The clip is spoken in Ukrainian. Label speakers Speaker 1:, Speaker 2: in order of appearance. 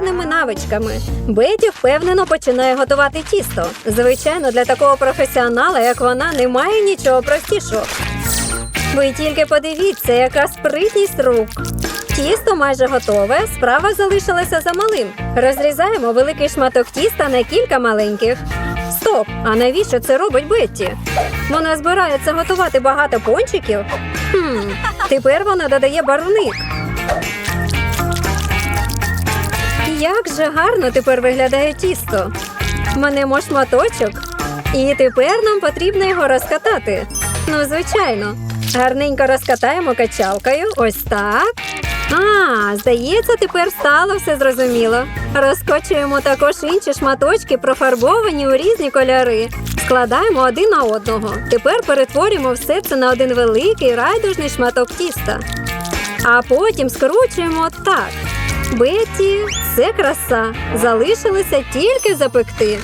Speaker 1: кулінарними навичками. Беті впевнено починає готувати тісто. Звичайно, для такого професіонала, як вона, немає нічого простішого. Ви тільки подивіться, яка спритність рук. Тісто майже готове, справа залишилася за малим. Розрізаємо великий шматок тіста на кілька маленьких. Стоп! А навіщо це робить Бетті? Вона збирається готувати багато пончиків? Хм, тепер вона додає барвник. Як же гарно тепер виглядає тісто. Манемо шматочок. І тепер нам потрібно його розкатати. Ну, звичайно. Гарненько розкатаємо качалкою. Ось так. А, здається, тепер стало все зрозуміло. Розкочуємо також інші шматочки, профарбовані у різні кольори. Складаємо один на одного. Тепер перетворюємо все це на один великий райдужний шматок тіста. А потім скручуємо так. Бетті, це краса. Залишилося тільки запекти.